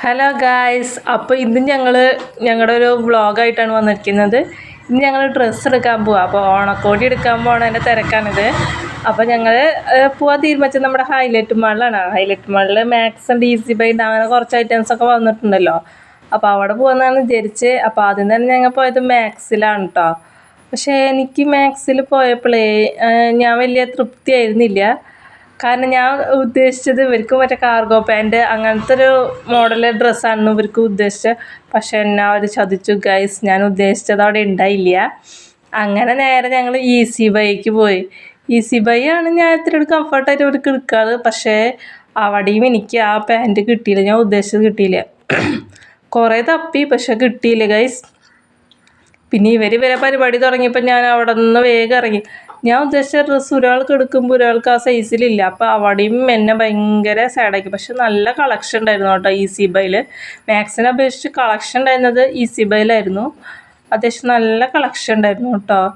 Hello guys അപ്പോൾ ഇന്ന് ഞങ്ങൾ ഞങ്ങളുടെ ഒരു വ്ളോഗായിട്ടാണ് വന്നിരിക്കുന്നത്. ഇന്ന് ഞങ്ങൾ ഡ്രസ്സ് എടുക്കാൻ പോവാം. അപ്പോൾ ഓണക്കോടി എടുക്കാൻ പോകണതിന്റെ തിരക്കാണിത്. അപ്പോൾ ഞങ്ങൾ പോവാൻ തീരുമാനിച്ചത് നമ്മുടെ ഹൈലൈറ്റ് മാളിലാണ് ഹൈലൈറ്റ് മാളിൽ മാക്സ് ആൻഡ് ഈസി ബൈ അങ്ങനെ കുറച്ച് ഐറ്റംസ് ഒക്കെ വന്നിട്ടുണ്ടല്ലോ. അപ്പോൾ അവിടെ പോകുന്നതാണ് വിചാരിച്ച്. അപ്പോൾ ആദ്യം തന്നെ ഞങ്ങൾ പോയത് മാക്സിലാണ് കേട്ടോ പക്ഷേ എനിക്ക് മാക്സിൽ പോയപ്പോഴേ ഞാൻ വലിയ തൃപ്തിയായിരുന്നില്ല. കാരണം ഞാൻ ഉദ്ദേശിച്ചത് ഇവർക്ക് മറ്റേ കാർഗോ പാന്റ് അങ്ങനത്തെ ഒരു മോഡൽ ഡ്രസ്സാണ് ഇവർക്ക് ഉദ്ദേശിച്ചത്. പക്ഷേ എന്നെ അവർ ചതിച്ചു ഗൈസ് ഞാൻ ഉദ്ദേശിച്ചത് അവിടെ ഉണ്ടായില്ല. അങ്ങനെ നേരെ ഞങ്ങൾ ഈസി ബൈക്ക് പോയി. ഈസി ബൈ ആണ് ഞാൻ ഇത്തിരി കംഫർട്ടായിട്ട് ഇവർക്ക് എടുക്കാറ്. പക്ഷേ അവിടെയും എനിക്ക് ആ പാന്റ് കിട്ടിയില്ല. ഞാൻ ഉദ്ദേശിച്ചത് കിട്ടിയില്ല. കുറേ തപ്പി പക്ഷെ കിട്ടിയില്ല ഗൈസ് പിന്നെ ഇവർ ഇവരെ പരിപാടി തുടങ്ങിയപ്പോൾ ഞാൻ അവിടെ നിന്ന് വേഗം ഇറങ്ങി. ഞാൻ ഉദ്ദേശിച്ച ഡ്രസ്സ് ഒരാൾക്ക് എടുക്കുമ്പോൾ ഒരാൾക്ക് ആ സൈസിലില്ല അപ്പോൾ അവിടെയും എന്നെ ഭയങ്കര സാഡാക്കി പക്ഷെ നല്ല കളക്ഷൻ ഉണ്ടായിരുന്നു കേട്ടോ ഈ സി ബൈയിൽ മാക്സിനെ അപേക്ഷിച്ച് കളക്ഷൻ ഉണ്ടായിരുന്നത് ഈ സി ബൈയിലായിരുന്നു അത്യാവശ്യം നല്ല കളക്ഷൻ ഉണ്ടായിരുന്നു കേട്ടോ.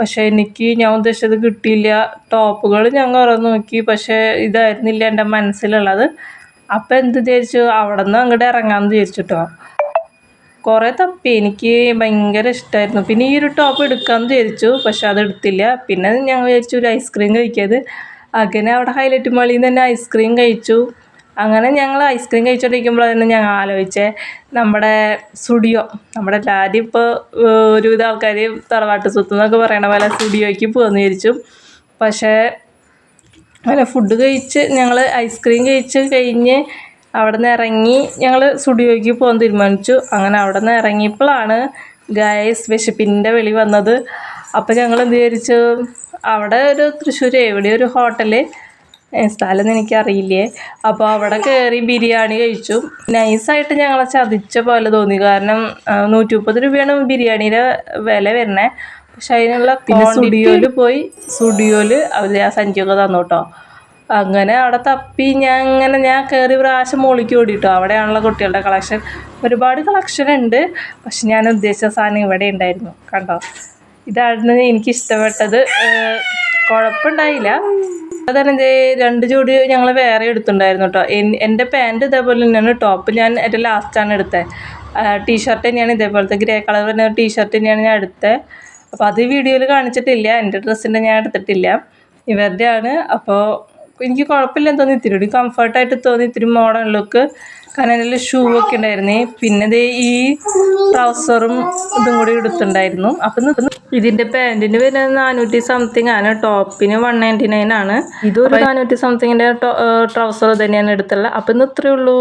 പക്ഷേ എനിക്ക് ഞാൻ ഉദ്ദേശിച്ചത് കിട്ടിയില്ല. ടോപ്പുകൾ ഞാൻ കുറേ നോക്കി. പക്ഷേ ഇതായിരുന്നില്ല എന്റെ മനസ്സിലുള്ളത്. അപ്പോൾ എന്ത് വിചാരിച്ചു? അവിടെ നിന്ന് അങ്ങോട്ട് ഇറങ്ങാമെന്ന് വിചാരിച്ചു കേട്ടോ. കുറേ തപ്പി. എനിക്ക് ഭയങ്കര ഇഷ്ടമായിരുന്നു പിന്നെ ഈ ഒരു ടോപ്പ് എടുക്കാമെന്ന് വിചാരിച്ചു പക്ഷെ അത് എടുത്തില്ല. പിന്നെ ഞങ്ങൾ വിചാരിച്ചു ഒരു ഐസ്ക്രീം കഴിക്കരുത്. അങ്ങനെ അവിടെ ഹൈലൈറ്റ് മാളിൽ നിന്ന് തന്നെ ഐസ്ക്രീം കഴിച്ചു. അങ്ങനെ ഞങ്ങൾ ഐസ്ക്രീം കഴിച്ചുകൊണ്ടിരിക്കുമ്പോഴാണ് ഞങ്ങൾ ആലോചിച്ചേ നമ്മുടെ സ്റ്റുഡിയോ നമ്മുടെ എല്ലാവരും ഇപ്പോൾ ഒരുവിധ ആൾക്കാർ തറവാട്ട് സ്വത്ത് എന്നൊക്കെ പറയണ പോലെ സ്റ്റുഡിയോയ്ക്ക് പോകുന്ന വിചാരിച്ചു. പക്ഷേ അങ്ങനെ ഫുഡ് കഴിച്ച് ഞങ്ങൾ ഐസ്ക്രീം കഴിച്ച് കഴിഞ്ഞ് അവിടെ നിന്ന് ഇറങ്ങി ഞങ്ങൾ സ്റ്റുഡിയോയ്ക്ക് പോകാൻ തീരുമാനിച്ചു. അങ്ങനെ അവിടെ നിന്ന് ഇറങ്ങിയപ്പോഴാണ് ഗായസ് വിശപ്പിന്റെ വെളി വന്നത്. അപ്പോൾ ഞങ്ങൾ എന്ത് വിചാരിച്ചു? അവിടെ ഒരു തൃശ്ശൂർ എവിടെ ഒരു ഹോട്ടൽ സ്ഥലം എനിക്കറിയില്ലേ. അപ്പോൾ അവിടെ കയറി ബിരിയാണി കഴിച്ചു. നൈസായിട്ട് ഞങ്ങളെ ചതിച്ച പോലെ തോന്നി. കാരണം നൂറ്റി മുപ്പത് രൂപയാണ് ബിരിയാണിയുടെ വില വരുന്നത് പക്ഷെ അതിനുള്ള പിന്നെ സ്റ്റുഡിയോയിൽ പോയി സ്റ്റുഡിയോയിൽ അവർ ആ സഞ്ചിയൊക്കെ തന്നു കേട്ടോ. അങ്ങനെ അവിടെ തപ്പി ഞാൻ അങ്ങനെ ഞാൻ കയറി പ്രാവശ്യം മുകളിലേക്ക് ഓടിട്ടോ. അവിടെയാണല്ലോ കുട്ടികളുടെ കളക്ഷൻ ഒരുപാട് കളക്ഷൻ ഉണ്ട്. പക്ഷെ ഞാൻ ഉദ്ദേശിച്ച സാധനം ഇവിടെ ഉണ്ടായിരുന്നു. കണ്ടോ? ഇതായിരുന്നു എനിക്ക് ഇഷ്ടപ്പെട്ടത്. കുഴപ്പമുണ്ടായില്ല. അതന്നെ രണ്ട് ജോഡി ഞങ്ങൾ വേറെ എടുത്തിട്ടുണ്ടായിരുന്നു കേട്ടോ. എന്റെ പാന്റ് ഇതേപോലെ തന്നെയാണ്. ടോപ്പ് ഞാൻ എന്റെ ലാസ്റ്റാണ് എടുത്തത് ടീഷർട്ട് തന്നെയാണ് ഇതേപോലത്തെ ഗ്രേ കളർ തന്നെ ടീഷർട്ട് തന്നെയാണ് ഞാൻ എടുത്തത് അപ്പോൾ അത് വീഡിയോയിൽ കാണിച്ചിട്ടില്ല. എന്റെ ഡ്രസ്സിന്റെ ഞാൻ എടുത്തിട്ടില്ല. ഇവരുടെയാണ്. അപ്പോൾ എനിക്ക് കുഴപ്പമില്ലെന്ന് തോന്നി. ഇത്തിരി കൂടി കംഫർട്ടായിട്ട് തോന്നി. ഇത്തിരി മോഡേൺ ലുക്ക് കാരണം അതിൽ ഷൂ ഒക്കെ ഉണ്ടായിരുന്നേ. പിന്നെ ഇത് ഈ ട്രൗസറും ഇതും കൂടി എടുത്തിട്ടുണ്ടായിരുന്നു അപ്പം ഇതിന്റെ പാന്റിന് വരുന്നത് നാനൂറ്റി സംതിങ് ആണ്. ടോപ്പിന് വൺ നയന്റി നയൻ ആണ്. ഇതൊരു നാനൂറ്റി സംതിങ്ങിന്റെ ട്രൗസർ തന്നെയാണ് എടുത്തുള്ളത് അപ്പം ഇന്ന് ഇത്രയേ ഉള്ളൂ.